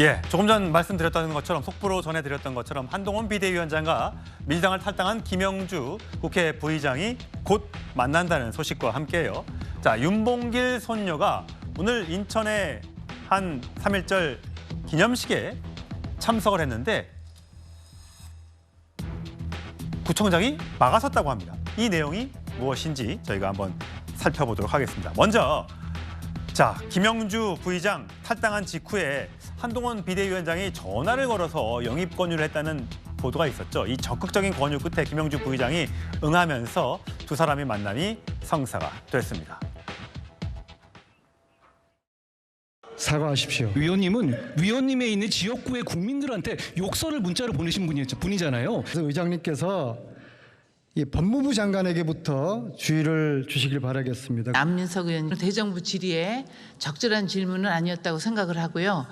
예, 조금 전 말씀드렸던 것처럼 속보로 전해드렸던 것처럼 한동훈 비대위원장과 민주당을 탈당한 김영주 국회 부의장이 곧 만난다는 소식과 함께요. 자, 윤봉길 손녀가 오늘 인천의 한 3.1절 기념식에 참석을 했는데 구청장이 막아섰다고 합니다. 이 내용이 무엇인지 저희가 한번 살펴보도록 하겠습니다. 먼저 자, 김영주 부의장 탈당한 직후에 한동훈 비대위원장이 전화를 걸어서 영입 권유를 했다는 보도가 있었죠. 이 적극적인 권유 끝에 김영주 부의장이 응하면서 두 사람의 만남이 성사가 됐습니다. 사과하십시오. 위원님은 위원님에 있는 지역구의 국민들한테 욕설을 문자로 보내신 분이, 분이잖아요. 그래서 의장님께서 이 법무부 장관에게부터 주의를 주시길 바라겠습니다. 남민석 의원님 대정부 질의에 적절한 질문은 아니었다고 생각을 하고요.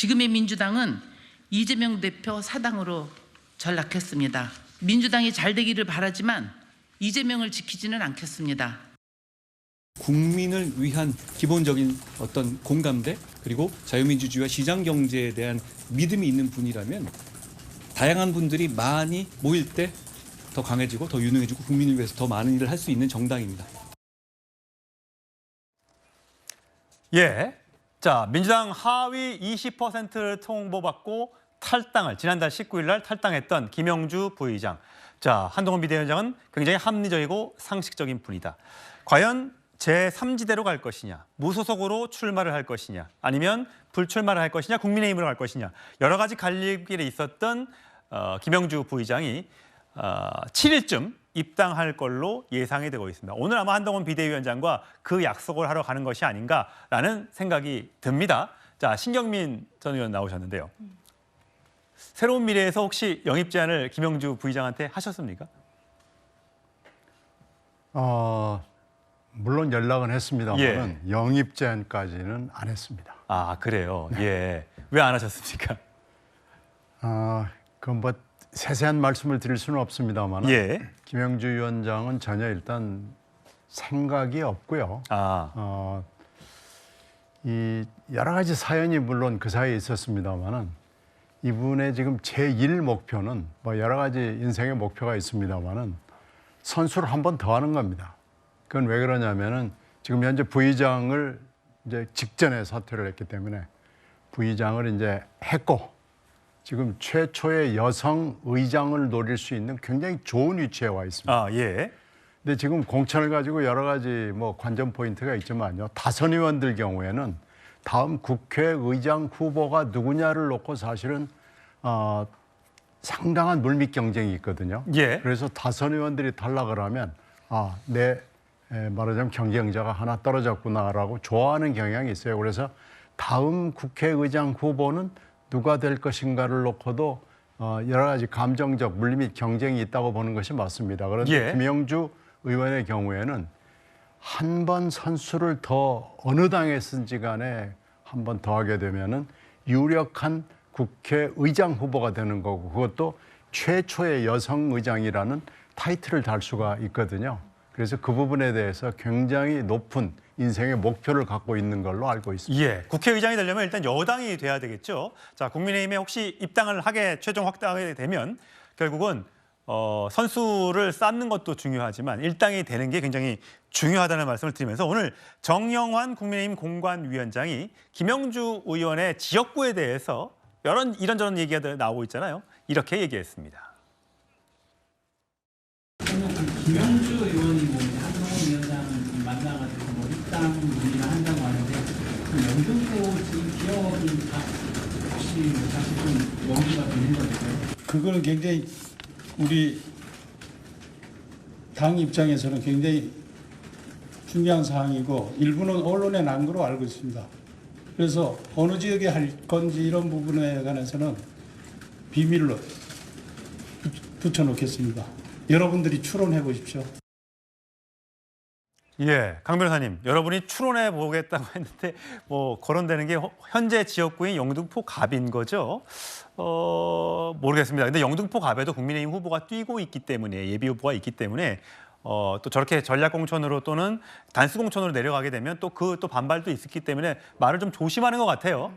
지금의 민주당은 이재명 대표 사당으로 전락했습니다. 민주당이 잘 되기를 바라지만 이재명을 지키지는 않겠습니다. 국민을 위한 기본적인 어떤 공감대 그리고 자유민주주의와 시장 경제에 대한 믿음이 있는 분이라면 다양한 분들이 많이 모일 때 더 강해지고 더 유능해지고 국민을 위해서 더 많은 일을 할 수 있는 정당입니다. 예. 자, 민주당 하위 20%를 통보받고 탈당을 지난달 19일 날 탈당했던 김영주 부의장. 자, 한동훈 비대위원장은 굉장히 합리적이고 상식적인 분이다. 과연 제3지대로 갈 것이냐, 무소속으로 출마를 할 것이냐, 아니면 불출마를 할 것이냐, 국민의힘으로 갈 것이냐, 여러 가지 갈림길에 있었던 어, 김영주 부의장이 어, 7일쯤 입당할 걸로 예상이 되고 있습니다. 오늘 아마 한동훈 비대위원장과 그 약속을 하러 가는 것이 아닌가라는 생각이 듭니다. 자, 신경민 전 의원 나오셨는데요. 새로운 미래에서 혹시 영입 제안을 김영주 부의장한테 하셨습니까? 어, 물론 연락은 했습니다만 예. 영입 제안까지는 안 했습니다. 아, 그래요. 예. 왜 안 하셨습니까? 아, 그뭐 세세한 말씀을 드릴 수는 없습니다만 예. 김영주 위원장은 전혀 일단 생각이 없고요. 아, 어, 이 여러 가지 사연이 물론 그 사이에 있었습니다만은 이분의 지금 제1 목표는 뭐 여러 가지 인생의 목표가 있습니다만은 선수를 한 번 더 하는 겁니다. 그건 왜 그러냐면은 지금 현재 부의장을 이제 직전에 사퇴를 했기 때문에 부의장을 이제 했고 지금 최초의 여성 의장을 노릴 수 있는 굉장히 좋은 위치에 와 있습니다. 아, 예. 근데 지금 공천을 가지고 여러 가지 뭐 관전 포인트가 있지만요. 다선 의원들 경우에는 다음 국회의장 후보가 누구냐를 놓고 사실은 어, 상당한 물밑 경쟁이 있거든요. 예. 그래서 다선 의원들이 탈락을 하면 아, 내 에, 말하자면 경쟁자가 하나 떨어졌구나라고 좋아하는 경향이 있어요. 그래서 다음 국회의장 후보는 누가 될 것인가를 놓고도 어, 여러 가지 감정적 물밑 경쟁이 있다고 보는 것이 맞습니다. 그런데 예. 김영주 의원의 경우에는 한 번 선수를 더 어느 당에 쓴지 간에 한 번 더 하게 되면은 유력한 국회의장 후보가 되는 거고 그것도 최초의 여성 의장이라는 타이틀을 달 수가 있거든요. 그래서 그 부분에 대해서 굉장히 높은 인생의 목표를 갖고 있는 걸로 알고 있습니다. 예, 국회의장이 되려면 일단 여당이 돼야 되겠죠. 자, 국민의힘에 혹시 입당을 하게 최종 확당하게 되면 결국은 어, 선수를 쌓는 것도 중요하지만 일당이 되는 게 굉장히 중요하다는 말씀을 드리면서 오늘 정영환 국민의힘 공관위원장이 김영주 의원의 지역구에 대해서 여러 이런저런 얘기가 나오고 있잖아요. 이렇게 얘기했습니다. 김영주 의원이 뭐 한동훈 위원장 만나가지고 뭐 입당 문의를 한다고 하는데 그 영등포 그거는 굉장히 우리 당 입장에서는 굉장히 중요한 사항이고 일부는 언론에 난 거로 알고 있습니다. 그래서 어느 지역에 할 건지 이런 부분에 관해서는 비밀로 붙- 붙여놓겠습니다. 여러분들이 추론해 보십시오. 예, 강 변호사님, 여러분이 추론해 보겠다고 했는데 뭐 거론되는 게 허- 현재 지역구인 영등포 갑인 거죠. 어, 모르겠습니다. 근데 영등포 갑에도 국민의힘 후보가 뛰고 있기 때문에 예비 후보가 있기 때문에 어, 또 저렇게 전략 공천으로 또는 단수 공천으로 내려가게 되면 또 그 또 반발도 있었기 때문에 말을 좀 조심하는 것 같아요.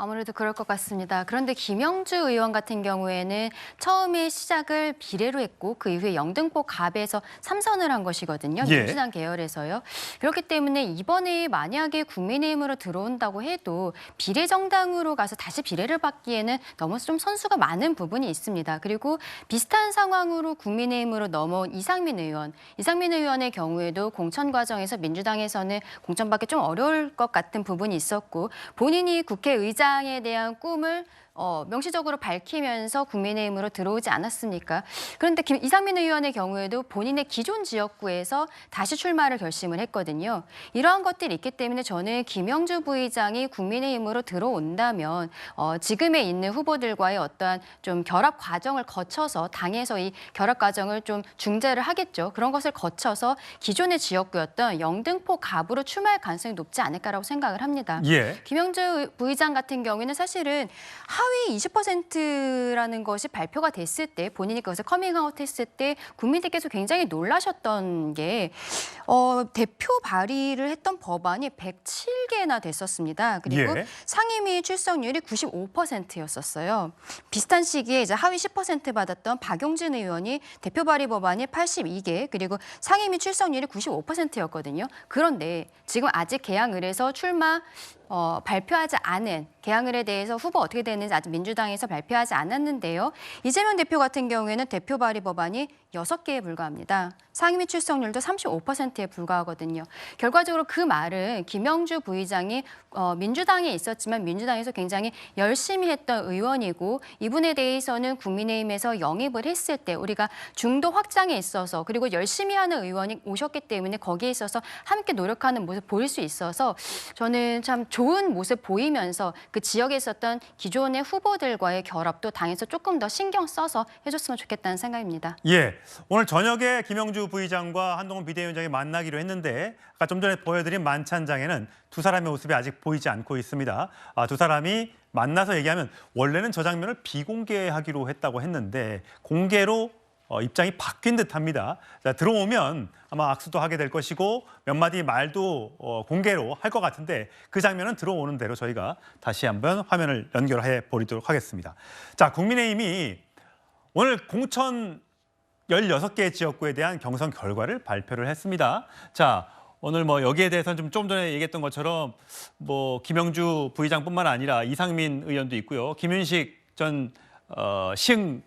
아무래도 그럴 것 같습니다. 그런데 김영주 의원 같은 경우에는 처음에 시작을 비례로 했고 그 이후에 영등포 갑에서 삼선을 한 것이거든요. 예. 민주당 계열에서요. 그렇기 때문에 이번에 만약에 국민의힘으로 들어온다고 해도 비례 정당으로 가서 다시 비례를 받기에는 너무 좀 선수가 많은 부분이 있습니다. 그리고 비슷한 상황으로 국민의힘으로 넘어온 이상민 의원, 이상민 의원의 경우에도 공천 과정에서 민주당에서는 공천받기 좀 어려울 것 같은 부분이 있었고 본인이 국회의장 에 대한 꿈을 어, 명시적으로 밝히면서 국민의힘으로 들어오지 않았습니까? 그런데 김, 이상민 의원의 경우에도 본인의 기존 지역구에서 다시 출마를 결심을 했거든요. 이러한 것들이 있기 때문에 저는 김영주 부의장이 국민의힘으로 들어온다면 어, 지금에 있는 후보들과의 어떠한 좀 결합 과정을 거쳐서 당에서 이 결합 과정을 좀 중재를 하겠죠. 그런 것을 거쳐서 기존의 지역구였던 영등포 갑으로 출마할 가능성이 높지 않을까라고 생각을 합니다. 예. 김영주 부의장 같은 경우에는 사실은 하위 20%라는 것이 발표가 됐을 때 본인이 그것을 커밍아웃 했을 때 국민들께서 굉장히 놀라셨던 게 어, 대표 발의를 했던 법안이 107개나 됐었습니다. 그리고 예. 상임위 출석률이 95%였었어요. 비슷한 시기에 이제 하위 10% 받았던 박용진 의원이 대표 발의 법안이 82개 그리고 상임위 출석률이 95%였거든요. 그런데 지금 아직 개항을 해서 출마 어, 발표하지 않은 개항을에 대해서 후보 어떻게 되는지 아직 민주당에서 발표하지 않았는데요. 이재명 대표 같은 경우에는 대표 발의 법안이 6개에 불과합니다. 상임위 출석률도 35%에 불과하거든요. 결과적으로 그 말은 김영주 부의장이 어, 민주당에 있었지만 민주당에서 굉장히 열심히 했던 의원이고 이분에 대해서는 국민의힘에서 영입을 했을 때 우리가 중도 확장에 있어서 그리고 열심히 하는 의원이 오셨기 때문에 거기에 있어서 함께 노력하는 모습 보일 수 있어서 저는 참 좋은 모습 보이면서 그 지역에 있었던 기존의 후보들과의 결합도 당에서 조금 더 신경 써서 해줬으면 좋겠다는 생각입니다. 예. 오늘 저녁에 김영주 부의장과 한동훈 비대위원장이 만나기로 했는데 아까 좀 전에 보여드린 만찬장에는 두 사람의 모습이 아직 보이지 않고 있습니다. 아, 두 사람이 만나서 얘기하면 원래는 저 장면을 비공개하기로 했다고 했는데 공개로 어, 입장이 바뀐 듯합니다. 자, 들어오면 아마 악수도 하게 될 것이고 몇 마디 말도 어, 공개로 할 것 같은데 그 장면은 들어오는 대로 저희가 다시 한번 화면을 연결해 보도록 하겠습니다. 자, 국민의힘이 오늘 공천 16개 지역구에 대한 경선 결과를 발표를 했습니다. 자, 오늘 뭐 여기에 대해서는 좀, 좀 전에 얘기했던 것처럼 뭐 김영주 부의장뿐만 아니라 이상민 의원도 있고요. 김윤식 전 어, 시흥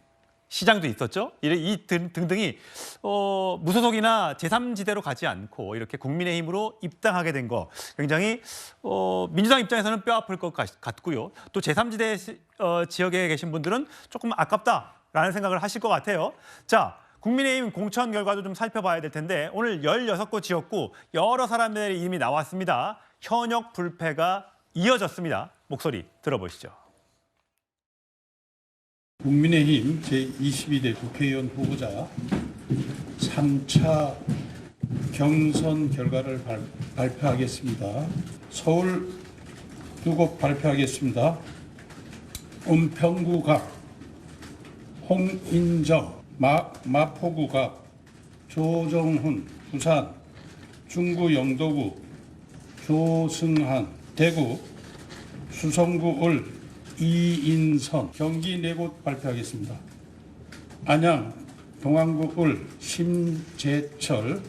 시장도 있었죠. 이, 이 등, 등등이 어, 무소속이나 제3지대로 가지 않고 이렇게 국민의힘으로 입당하게 된 거 굉장히 어, 민주당 입장에서는 뼈 아플 것 같, 같고요. 또 제3지대 시- 어, 지역에 계신 분들은 조금 아깝다라는 생각을 하실 것 같아요. 자, 국민의힘 공천 결과도 좀 살펴봐야 될 텐데 오늘 16곳 지역구 여러 사람들의 이름이 나왔습니다. 현역 불패가 이어졌습니다. 목소리 들어보시죠. 국민의힘 제22대 국회의원 후보자 3차 경선 결과를 발, 발표하겠습니다. 서울 두 곳 발표하겠습니다. 은평구갑, 홍인정, 마, 마포구갑, 조정훈, 부산, 중구 영도구, 조승한, 대구, 수성구 을, 이인선, 경기 네 곳 발표하겠습니다. 안양, 동안구 을, 심재철,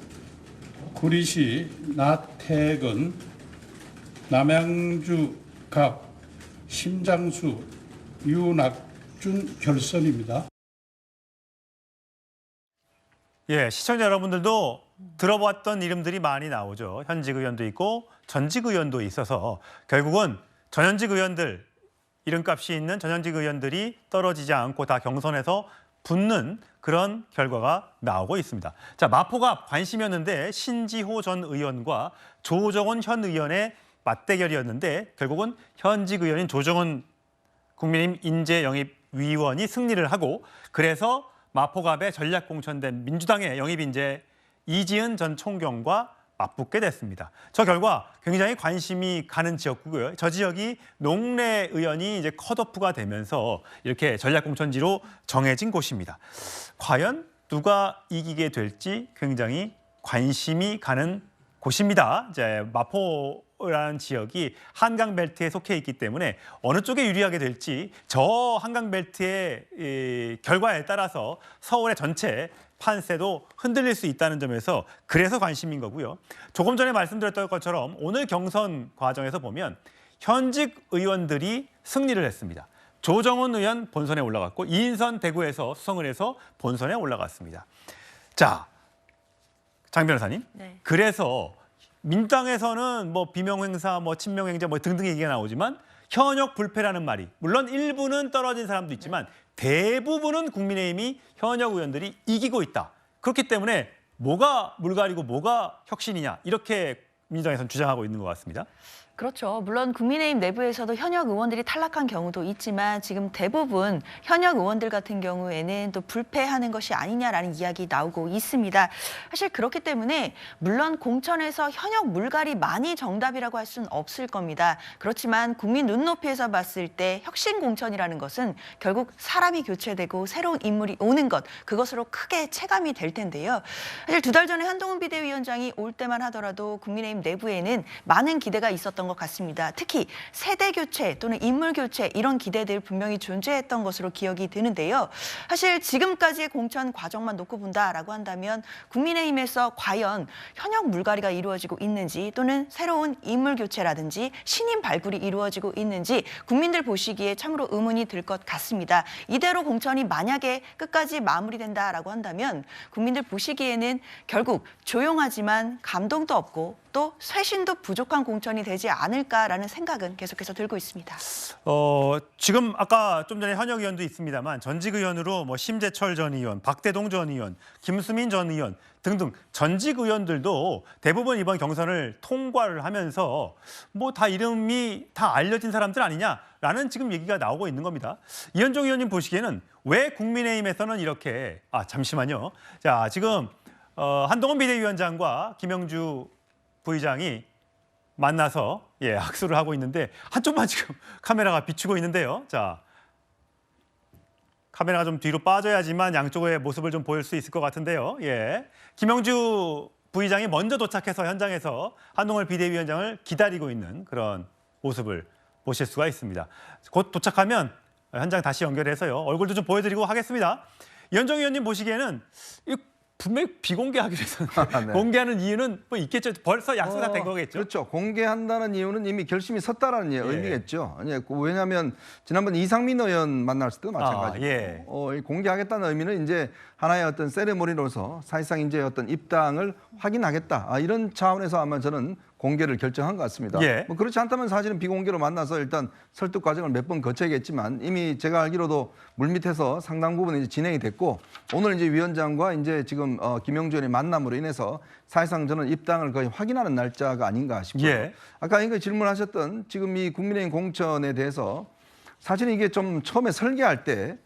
구리시 나태근, 남양주 갑, 심장수, 유낙준 결선입니다. 예, 시청자 여러분들도 들어봤던 이름들이 많이 나오죠. 현직 의원도 있고 전직 의원도 있어서 결국은 전현직 의원들 이름값이 있는 전현직 의원들이 떨어지지 않고 다 경선에서 붙는 그런 결과가 나오고 있습니다. 자, 마포가 관심이었는데 신지호 전 의원과 조정원 현 의원의 맞대결이었는데 결국은 현직 의원인 조정원 국민의힘 인재 영입 위원이 승리를 하고 그래서 마포갑에 전략 공천된 민주당의 영입 인재 이지은 전 총경과 맞붙게 됐습니다. 저 결과 굉장히 관심이 가는 지역구고요. 저 지역이 농래 의원이 이제 컷오프가 되면서 이렇게 전략 공천지로 정해진 곳입니다. 과연 누가 이기게 될지 굉장히 관심이 가는 곳입니다. 이제 마포 서울이라는 지역이 한강 벨트에 속해 있기 때문에 어느 쪽에 유리하게 될지 저 한강 벨트의 이 결과에 따라서 서울의 전체 판세도 흔들릴 수 있다는 점에서 그래서 관심인 거고요. 조금 전에 말씀드렸던 것처럼 오늘 경선 과정에서 보면 현직 의원들이 승리를 했습니다. 조정훈 의원 본선에 올라갔고 이인선 대구에서 수성을 해서 본선에 올라갔습니다. 자, 장 변호사님. 네. 그래서 민당에서는 뭐 비명행사, 뭐 친명행자 뭐 등등 얘기가 나오지만 현역 불패라는 말이 물론 일부는 떨어진 사람도 있지만 대부분은 국민의힘이 현역 의원들이 이기고 있다. 그렇기 때문에 뭐가 물갈이고 뭐가 혁신이냐 이렇게 민주당에서는 주장하고 있는 것 같습니다. 그렇죠. 물론 국민의힘 내부에서도 현역 의원들이 탈락한 경우도 있지만 지금 대부분 현역 의원들 같은 경우에는 또 불패하는 것이 아니냐라는 이야기 나오고 있습니다. 사실 그렇기 때문에 물론 공천에서 현역 물갈이 많이 정답이라고 할 수는 없을 겁니다. 그렇지만 국민 눈높이에서 봤을 때 혁신 공천이라는 것은 결국 사람이 교체되고 새로운 인물이 오는 것 그것으로 크게 체감이 될 텐데요. 사실 두 달 전에 한동훈 비대위원장이 올 때만 하더라도 국민의힘 내부에는 많은 기대가 있었던 것 같습니다. 특히 세대 교체 또는 인물 교체 이런 기대들 분명히 존재했던 것으로 기억이 드는데요. 사실 지금까지의 공천 과정만 놓고 본다라고 한다면 국민의힘에서 과연 현역 물갈이가 이루어지고 있는지 또는 새로운 인물 교체라든지 신인 발굴이 이루어지고 있는지 국민들 보시기에 참으로 의문이 들 것 같습니다. 이대로 공천이 만약에 끝까지 마무리된다라고 한다면 국민들 보시기에는 결국 조용하지만 감동도 없고 또 쇄신도 부족한 공천이 되지 않을까라는 생각은 계속해서 들고 있습니다. 어, 지금 아까 좀 전에 현역 의원도 있습니다만 전직 의원으로 뭐 심재철 전 의원, 박대동 전 의원, 김수민 전 의원 등등 전직 의원들도 대부분 이번 경선을 통과를 하면서 뭐 다 이름이 다 알려진 사람들 아니냐라는 지금 얘기가 나오고 있는 겁니다. 이현종 의원님 보시기에는 왜 국민의힘에서는 이렇게 아 잠시만요. 자 지금 어, 한동훈 비대위원장과 김영주 부의장이 만나서 예 학수를 하고 있는데 한쪽만 지금 카메라가 비추고 있는데요. 자 카메라가 좀 뒤로 빠져야지만 양쪽의 모습을 좀 보일 수 있을 것 같은데요. 예 김영주 부의장이 먼저 도착해서 현장에서 한동훈 비대위원장을 기다리고 있는 그런 모습을 보실 수가 있습니다. 곧 도착하면 현장 다시 연결해서요 얼굴도 좀 보여드리고 하겠습니다. 이현정 의원님 보시기에는 이 분명히 비공개하기로 했었는데 네. 공개하는 이유는 뭐 있겠죠. 벌써 약속 다된 어, 거겠죠. 그렇죠. 공개한다는 이유는 이미 결심이 섰다라는 예, 의미겠죠. 그 왜냐하면 지난번 이상민 의원 만났을 때도 마찬가지고 아, 예. 어, 이 공개하겠다는 의미는 이제 하나의 어떤 세레모니로서 사실상 이제 어떤 입당을 확인하겠다 아, 이런 차원에서 아마 저는 공개를 결정한 것 같습니다. 예. 뭐 그렇지 않다면 사실은 비공개로 만나서 일단 설득 과정을 몇 번 거쳐야겠지만 이미 제가 알기로도 물밑에서 상당 부분 이제 진행이 됐고 오늘 이제 위원장과 이제 지금 어, 김영주 의원의 만남으로 인해서 사실상 저는 입당을 거의 확인하는 날짜가 아닌가 싶어요. 예. 아까 이거 질문하셨던 지금 이 국민의힘 공천에 대해서 사실 이게 좀 처음에 설계할 때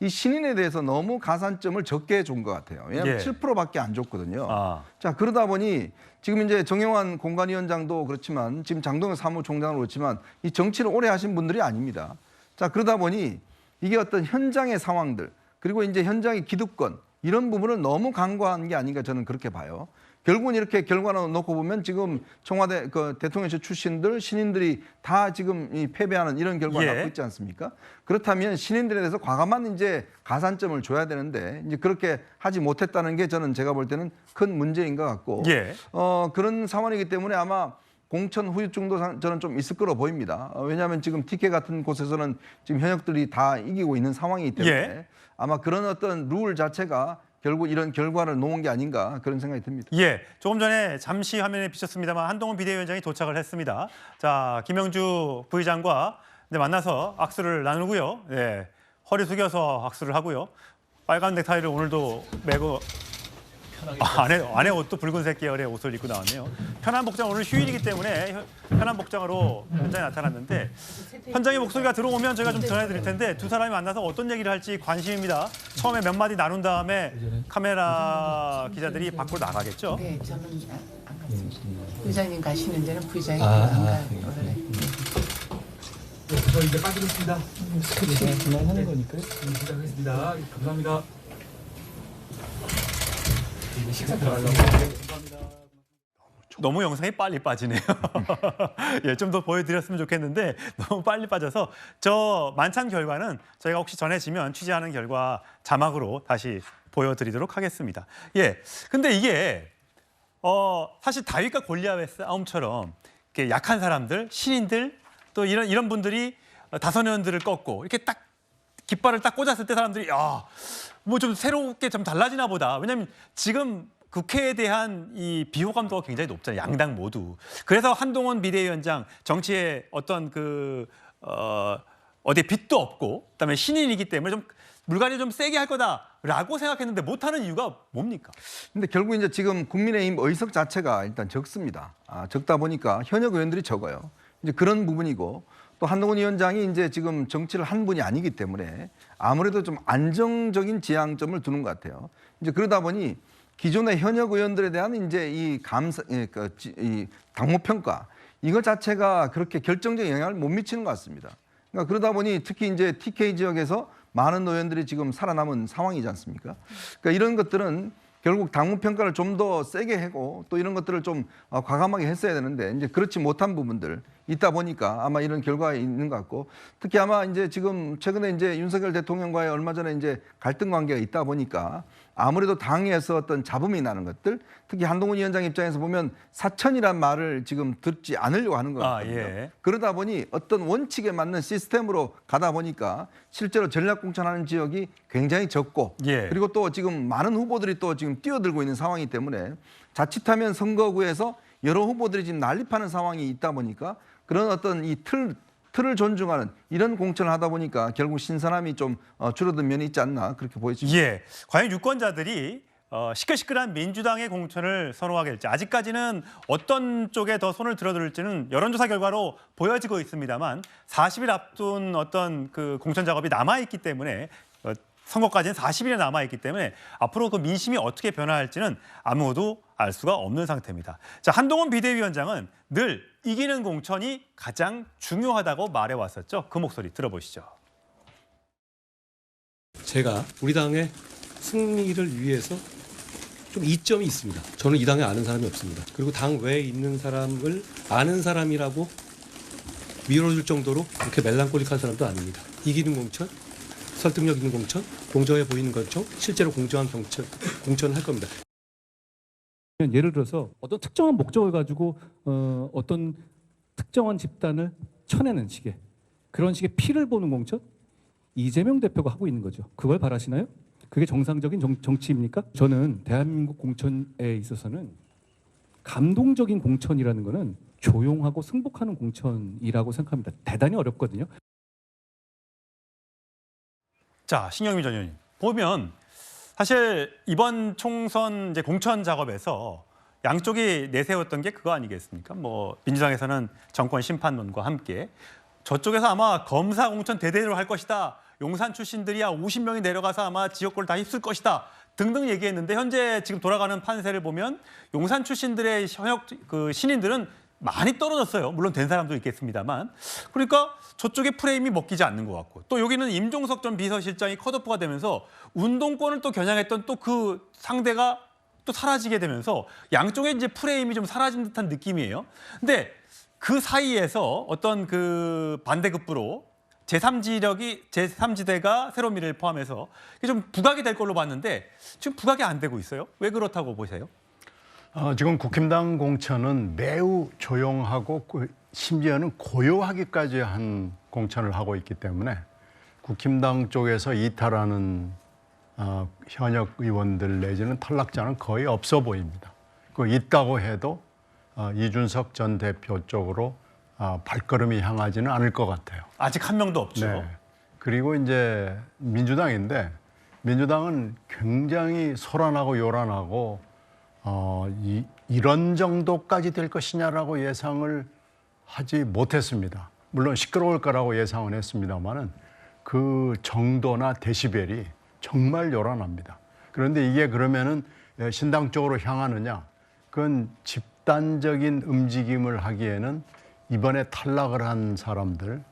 이 신인에 대해서 너무 가산점을 적게 준 것 같아요. 왜냐하면 예. 7%밖에 안 줬거든요. 아. 자 그러다 보니 지금 이제 정영환 공관위원장도 그렇지만 지금 장동현 사무총장도 그렇지만 이 정치를 오래 하신 분들이 아닙니다. 자 그러다 보니 이게 어떤 현장의 상황들 그리고 이제 현장의 기득권 이런 부분을 너무 간과한 게 아닌가 저는 그렇게 봐요. 결국은 이렇게 결과를 놓고 보면 지금 청와대 그 대통령실 출신들 신인들이 다 지금 이 패배하는 이런 결과가 예. 나고 있지 않습니까? 그렇다면 신인들에 대해서 과감한 이제 가산점을 줘야 되는데 이제 그렇게 하지 못했다는 게 저는 제가 볼 때는 큰 문제인 것 같고 예. 어, 그런 상황이기 때문에 아마 공천 후유증도 상- 저는 좀 있을 거로 보입니다. 어, 왜냐하면 지금 TK 같은 곳에서는 지금 현역들이 다 이기고 있는 상황이기 때문에 예. 아마 그런 어떤 룰 자체가 결국 이런 결과를 놓은 게 아닌가 그런 생각이 듭니다. 예, 조금 전에 잠시 화면에 비쳤습니다만 한동훈 비대위원장이 도착을 했습니다. 자, 김영주 부의장과 이제 만나서 악수를 나누고요. 예, 허리 숙여서 악수를 하고요. 빨간 넥타이를 오늘도 매고 아, 안에 안에 옷도 붉은색 계열의 옷을 입고 나왔네요. 편한 복장 오늘 휴일이기 때문에 현- 편한 복장으로 현장에 나타났는데 현장의 목소리가 들어오면 저희가 좀 전해드릴 텐데 두 사람이 만나서 어떤 얘기를 할지 관심입니다. 처음에 몇 마디 나눈 다음에 카메라 기자들이 밖으로 나가겠죠. 네, 저는 안, 안 갔습니다. 부장님 가시는 데는 부장이 아, 안 아, 가요. 예, 원래. 저 이제 빠지겠습니다. 스케치 그만 하는 거니까요. 시작하겠습니다. 감사합니다. 식사 들어가려고. 너무 영상이 빨리 빠지네요. 예, 좀 더 보여드렸으면 좋겠는데 너무 빨리 빠져서 저 만찬 결과는 저희가 혹시 전해지면 취재하는 결과 자막으로 다시 보여드리도록 하겠습니다. 예, 근데 이게 어, 사실 다윗과 골리앗의 싸움처럼 이렇게 약한 사람들, 신인들 또 이런 이런 분들이 다선원들을 꺾고 이렇게 딱 깃발을 딱 꽂았을 때 사람들이 야, 뭐 좀 새롭게 좀 달라지나 보다. 왜냐하면 지금 국회에 대한 이 비호감도가 굉장히 높잖아요. 양당 모두. 그래서 한동훈 비대위원장 정치에 어떤 그 어, 어디 빚도 없고 그다음에 신인이기 때문에 좀 물갈이 좀 세게 할 거다라고 생각했는데 못하는 이유가 뭡니까? 근데 결국 이제 지금 국민의힘 의석 자체가 일단 적습니다. 아, 적다 보니까 현역 의원들이 적어요. 이제 그런 부분이고 또 한동훈 위원장이 이제 지금 정치를 한 분이 아니기 때문에 아무래도 좀 안정적인 지향점을 두는 것 같아요. 이제 그러다 보니 기존의 현역 의원들에 대한 이제 이 감사, 예, 그, 지- 이 당무 평가 이것 자체가 그렇게 결정적인 영향을 못 미치는 것 같습니다. 그러니까 그러다 보니 특히 이제 TK 지역에서 많은 의원들이 지금 살아남은 상황이지 않습니까? 그러니까 이런 것들은 결국 당무 평가를 좀 더 세게 하고 또 이런 것들을 좀 어, 과감하게 했어야 되는데 이제 그렇지 못한 부분들 있다 보니까 아마 이런 결과가 있는 것 같고 특히 아마 이제 지금 최근에 이제 윤석열 대통령과의 얼마 전에 이제 갈등 관계가 있다 보니까 아무래도 당에서 어떤 잡음이 나는 것들 특히 한동훈 위원장 입장에서 보면 사천이란 말을 지금 듣지 않으려고 하는 것 아, 같거든요. 예. 그러다 보니 어떤 원칙에 맞는 시스템으로 가다 보니까 실제로 전략 공천하는 지역이 굉장히 적고 예. 그리고 또 지금 많은 후보들이 또 지금 뛰어들고 있는 상황이기 때문에 자칫하면 선거구에서 여러 후보들이 지금 난립하는 상황이 있다 보니까 그런 어떤 이 틀 틀을 존중하는 이런 공천을 하다 보니까 결국 신선함이 좀 어, 줄어든 면이 있지 않나 그렇게 보여집니다. 예, 과연 유권자들이 어, 시끌시끌한 민주당의 공천을 선호하게 될지 아직까지는 어떤 쪽에 더 손을 들어들을지는 여론조사 결과로 보여지고 있습니다만 40일 앞둔 어떤 그 공천 작업이 남아 있기 때문에 어, 선거까지는 40일이 남아 있기 때문에 앞으로 그 민심이 어떻게 변화할지는 아무도 알 수가 없는 상태입니다. 자, 한동훈 비대위원장은 늘 이기는 공천이 가장 중요하다고 말해 왔었죠. 그 목소리 들어보시죠. 제가 우리 당의 승리를 위해서 좀 이점이 있습니다. 저는 이 당에 아는 사람이 없습니다. 그리고 당 외에 있는 사람을 아는 사람이라고 밀어줄 정도로 그렇게 멜랑콜릭한 사람도 아닙니다. 이기는 공천, 설득력 있는 공천, 공정해 보이는 공천, 실제로 공정한 공천, 공천을 할 겁니다. 예를 들어서 어떤 특정한 목적을 가지고 어, 어떤 특정한 집단을 쳐내는 식의 그런 식의 피를 보는 공천 이재명 대표가 하고 있는 거죠. 그걸 바라시나요? 그게 정상적인 정, 정치입니까? 저는 대한민국 공천에 있어서는 감동적인 공천이라는 거는 조용하고 승복하는 공천이라고 생각합니다. 대단히 어렵거든요. 자, 신영미 전 의원님. 보면 사실 이번 총선 이제 공천 작업에서 양쪽이 내세웠던 게 그거 아니겠습니까? 뭐 민주당에서는 정권 심판론과 함께 저쪽에서 아마 검사 공천 대대로 할 것이다. 용산 출신들이야 50명이 내려가서 아마 지역구를 다 휩쓸 것이다. 등등 얘기했는데 현재 지금 돌아가는 판세를 보면 용산 출신들의 현역 그 신인들은 많이 떨어졌어요. 물론 된 사람도 있겠습니다만. 그러니까 저쪽에 프레임이 먹히지 않는 것 같고 또 여기는 임종석 전 비서실장이 컷오프가 되면서 운동권을 또 겨냥했던 또 그 상대가 또 사라지게 되면서 양쪽에 이제 프레임이 좀 사라진 듯한 느낌이에요. 근데 그 사이에서 어떤 그 반대급부로 제3지력이 제3지대가 새로미를 포함해서 이게 좀 부각이 될 걸로 봤는데 지금 부각이 안 되고 있어요. 왜 그렇다고 보세요? 어, 지금 국힘당 공천은 매우 조용하고 고- 심지어는 고요하기까지 한 공천을 하고 있기 때문에 국힘당 쪽에서 이탈하는 어, 현역 의원들 내지는 탈락자는 거의 없어 보입니다. 그 있다고 해도 어, 이준석 전 대표 쪽으로 어, 발걸음이 향하지는 않을 것 같아요. 아직 한 명도 없죠. 네. 그리고 이제 민주당인데 민주당은 굉장히 소란하고 요란하고 어, 이, 이런 정도까지 될 것이냐라고 예상을 하지 못했습니다. 물론 시끄러울 거라고 예상은 했습니다만은 그 정도나 데시벨이 정말 요란합니다. 그런데 이게 그러면은 신당 쪽으로 향하느냐? 그건 집단적인 움직임을 하기에는 이번에 탈락을 한 사람들,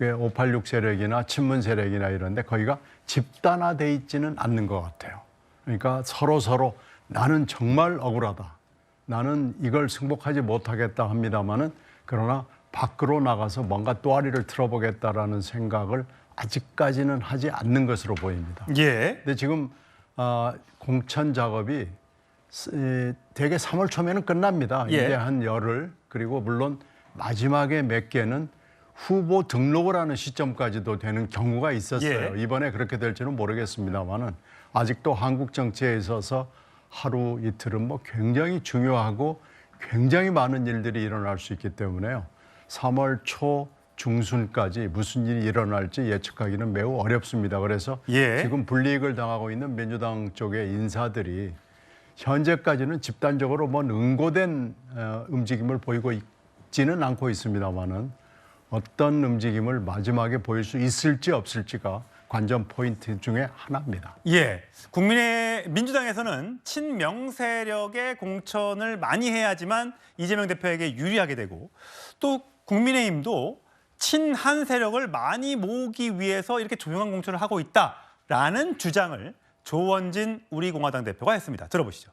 586 세력이나 친문 세력이나 이런데 거기가 집단화돼 있지는 않는 것 같아요. 그러니까 서로 서로 나는 정말 억울하다. 나는 이걸 승복하지 못하겠다 합니다마는 그러나 밖으로 나가서 뭔가 또아리를 틀어보겠다라는 생각을 아직까지는 하지 않는 것으로 보입니다. 예. 근데 지금 아, 공천 작업이 대개 3월 초면은 끝납니다. 예. 이제 한 열흘 그리고 물론 마지막에 몇 개는 후보 등록을 하는 시점까지도 되는 경우가 있었어요. 예. 이번에 그렇게 될지는 모르겠습니다만은 아직도 한국 정치에 있어서 하루 이틀은 뭐 굉장히 중요하고 굉장히 많은 일들이 일어날 수 있기 때문에요. 3월 초 중순까지 무슨 일이 일어날지 예측하기는 매우 어렵습니다. 그래서 예. 지금 불이익을 당하고 있는 민주당 쪽의 인사들이 현재까지는 집단적으로 뭔 응고된 어, 움직임을 보이고 있지는 않고 있습니다만은 어떤 움직임을 마지막에 보일 수 있을지 없을지가 관전 포인트 중에 하나입니다. 예. 국민의 민주당에서는 친명 세력의 공천을 많이 해야지만 이재명 대표에게 유리하게 되고 또 국민의힘도 친한 세력을 많이 모으기 위해서 이렇게 조용한 공천을 하고 있다라는 주장을 조원진 우리공화당 대표가 했습니다. 들어보시죠.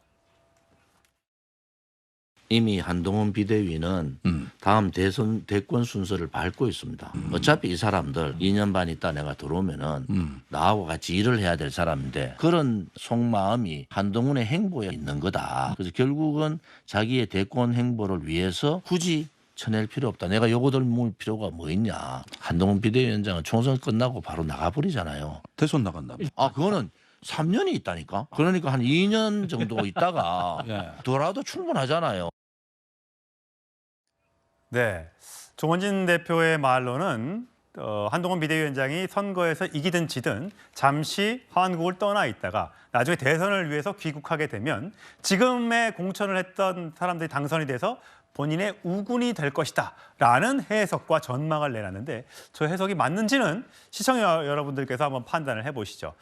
이미 한동훈 비대위는 다음 대선 대권 순서를 밟고 있습니다. 어차피 이 사람들 2년 반 있다 내가 들어오면은 나하고 같이 일을 해야 될 사람인데 그런 속마음이 한동훈의 행보에 있는 거다. 그래서 결국은 자기의 대권 행보를 위해서 굳이 쳐낼 필요 없다. 내가 요거들 모을 필요가 뭐 있냐. 한동훈 비대위원장은 총선 끝나고 바로 나가버리잖아요. 대선 나간다. 아, 그거는 3년이 있다니까. 그러니까 한 2년 정도 있다가 돌아도 충분하잖아요. 네. 조원진 대표의 말로는 어, 한동훈 비대위원장이 선거에서 이기든 지든 잠시 한국을 떠나 있다가 나중에 대선을 위해서 귀국하게 되면 지금의 공천을 했던 사람들이 당선이 돼서 본인의 우군이 될 것이다 라는 해석과 전망을 내놨는데 저 해석이 맞는지는 시청자 여러분들께서 한번 판단을 해보시죠.